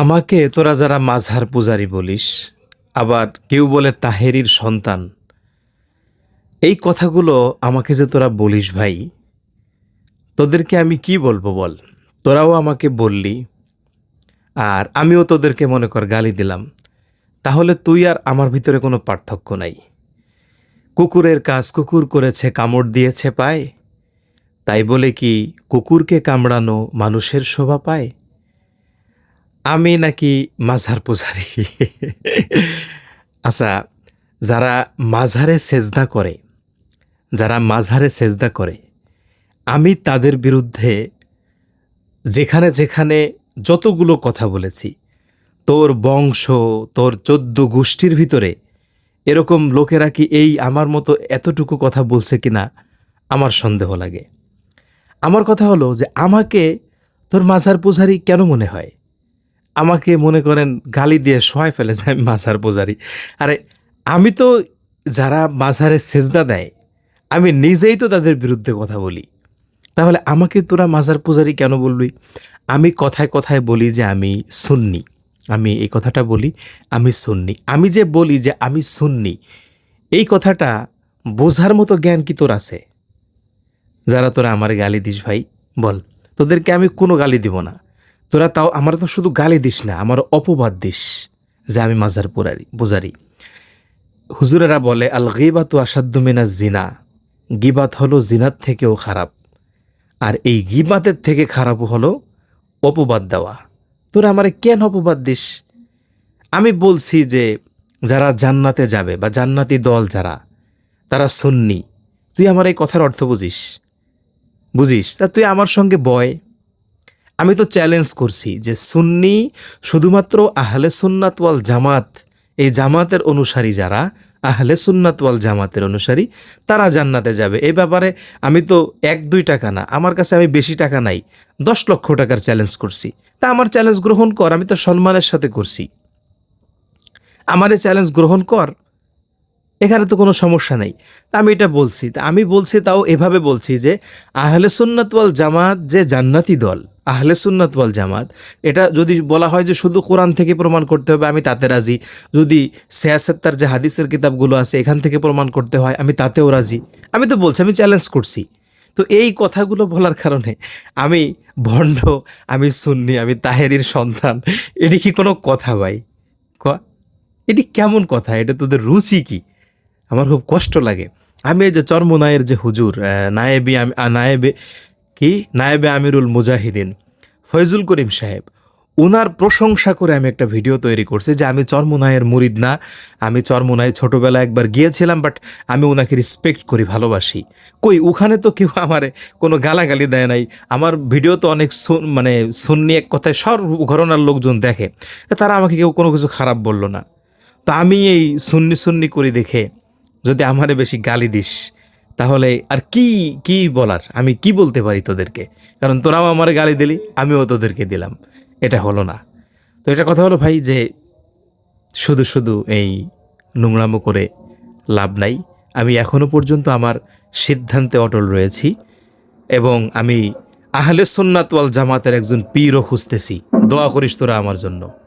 আমাকে তোরা যারা মাঝহার পূজারি বলিস, আবার কেউ বলে তাহেরির সন্তান, এই কথাগুলো আমাকে যে তোরা বলিস ভাই, তোদেরকে আমি কি বলব বল? তোরাও আমাকে বললি, আর আমিও তোদেরকে মনে কর গালি দিলাম, তাহলে তুই আর আমার ভিতরে কোনো পার্থক্য নাই। কুকুরের কাজ কুকুর করেছে, কামড় দিয়েছে পায়, তাই বলে কি কুকুরকে কামড়ানো মানুষের শোভা পায়? আমি নাকি মাঝার পূজারি? আচ্ছা যারা মাঝারে সেজদা করে, যারা মাঝারে সেজদা করে, আমি তাদের বিরুদ্ধে যেখানে যেখানে যতগুলো কথা বলেছি, তোর বংশ, তোর চোদ্দ গোষ্ঠীর ভিতরে এরকম লোকেরা কি এই আমার মতো এতটুকু কথা বলছে কিনা আমার সন্দেহ লাগে। আমার কথা হলো যে আমাকে তোর মাঝার পূজারি কেন মনে হয়? আমাকে মনে করেন গালি দিয়ে শোয়াই ফেলেছে আমি মাঝার পূজারি। আরে, আমি তো যারা মাঝারে সেজদা দেয়, আমি নিজেই তো তাদের বিরুদ্ধে কথা বলি। তাহলে আমাকে তোরা মাজার পূজারি কেন বলবি আমি কথায় কথায় বলি যে আমি সুন্নি। আমি এই কথাটা বলি, আমি সুন্নি। আমি যে বলি যে আমি সুন্নি, এই কথাটা বোঝার মতো জ্ঞান কি তোর আছে? যারা তোরা আমার গালি দিস ভাই, বল। তোদেরকে আমি কোনো গালি দিব না। তোরা তাও আমার তো শুধু গালি দিস না, আমার অপবাদ দিস, যে আমি মাজার পুরারি, পূজারি। হুজুরেরা বলে আল গিবাত আসাদ্দু মিনা জিনা। গিবাত হলো জিনার থেকেও খারাপ। আর এই গিবাতের থেকে খারাপ হলো অপবাদ দেওয়া। তোরা আমারে কেন অপবাদ দিস? আমি বলছি যে, যারা জান্নাতে যাবে বা জান্নাতি দল যারা, তারা সুন্নি। তুই আমার এই কথার অর্থ বুঝিস? বুঝিস? তা তুই আমার সঙ্গে বয়। আমি তো চ্যালেঞ্জ করছি যে সুন্নি শুধুমাত্র আহলে সুন্নাত ওয়াল জামাত, এই জামাতের অনুসারী যারা, আহলে সুন্নাত ওয়াল জামাতের অনুসারী, তারা জান্নাতে যাবে। এই ব্যাপারে আমি তো এক, দুই টাকা না, আমার কাছে আমি বেশি টাকা নাই, দশ লক্ষ টাকার চ্যালেঞ্জ করছি। তা আমার চ্যালেঞ্জ গ্রহণ কর, আমি তো সম্মানের সাথে করছি। আমার এই চ্যালেঞ্জ গ্রহণ কর এখানে তো কোনো সমস্যা নেই। তা আমি এটা বলছি। তা আমি বলছি, তাও এভাবে বলছি যে আহলে সুন্নাত ওয়াল জামাত যে জান্নাতি দল, আহলে সুন্নাত ওয়াল জামাত, এটা যদি বলা হয় যে শুধু কোরআন থেকে প্রমাণ করতে হবে, আমি তাতে রাজি। যদি সেয়াসত্তার যে হাদিসের কিতাবগুলো আছে, এখান থেকে প্রমাণ করতে হয়, আমি তাতেও রাজি। আমি তো বলছি, আমি চ্যালেঞ্জ করছি। তো এই কথাগুলো বলার কারণে আমি ভণ্ড, আমি সুন্নি, আমি তাহেরির সন্তান, এটি কি কোনো কথা ভাই? ক? এটি কেমন কথা? এটা তোদের রুচি কি? আমার খুব কষ্ট লাগে। আমি এই যে চর্মনায়ের যে হুজুর নায়েবি আম- নায়েবে কি? নায়েবে আমিরুল মুজাহিদিন, ফয়জুল করিম সাহেব ওনার প্রশংসা করে আমি একটা ভিডিও তৈরি করছি যে আমি চর্মনায়ের মুরিদ না, আমি চর্মনায় ছোটোবেলায় একবার গিয়েছিলাম, বাট আমি ওনাকে রেসপেক্ট করি, ভালোবাসি। কই ওখানে তো কেউ আমারে কোনো গালাগালি দেয় নাই। আমার ভিডিও তো অনেক মানে সুন্নি এক কথায় সব ঘরনার লোকজন দেখে। তারা আমাকে কেউ কোনো কিছু খারাপ বলল না। তা আমি এই সুন্নি সুন্নি করি দেখে যদি আমারে বেশি গালি দিস, তাহলে আর কি কি বলার? আমি কি বলতে পারি তোদেরকে? কারণ তোরাও আমার গালি দিলি, আমিও তোদেরকে দিলাম। এটা হলো না। তো এটা কথা হলো ভাই যে শুধু শুধু এই নোংরামো করে লাভ নাই। আমি এখনও পর্যন্ত আমার সিদ্ধান্তে অটল রয়েছি এবং আমি আহলে সুন্নাত জামাতের একজন পীরও খুঁজতেছি। দোয়া করিস তোরা আমার জন্য।